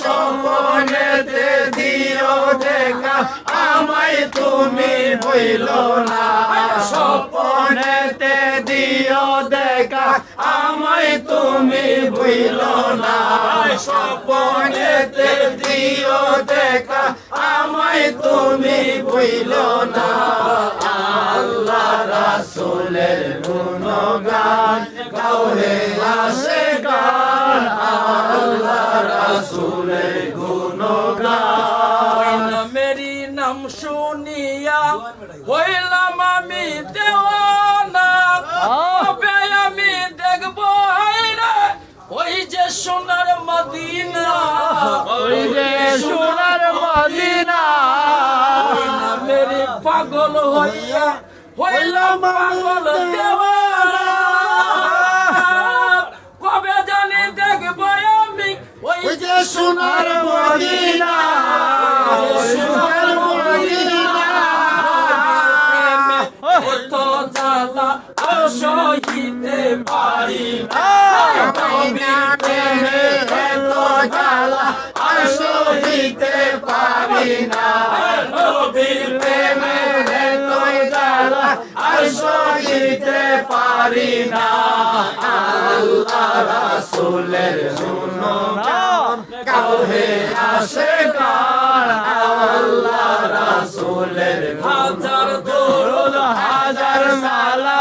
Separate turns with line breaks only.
স্বপনেতে দিও দেখা, আমায় তুমি বইল না। স্বপনেতে দিও দেখা, আমায় তুমি বইল না। স্বপনেতে দিও দেখা, আমায় তুমি বইল না। রাসূলের গুণগান।
মেরি নাম শুনিয়া হইলাম আমি দেওয়ানা কবে আমি দেখব হায়রে ওই যে সোনার মদিনা।
ওই যে সোনার মদিনা।
মেরি পাগল হইয়া হইলাম পাগল দেওয়ানা
সোনার মদিনা সোনার মদিনা।
এত জ্বালা আর সহিতে পারি না।
প্রেমে এত জ্বালা আর সহিতে পারি না।
নবীর
প্রেমে এত জ্বালা আর সহিতে পারি না। আল্লাহ রাসূলের গুণগান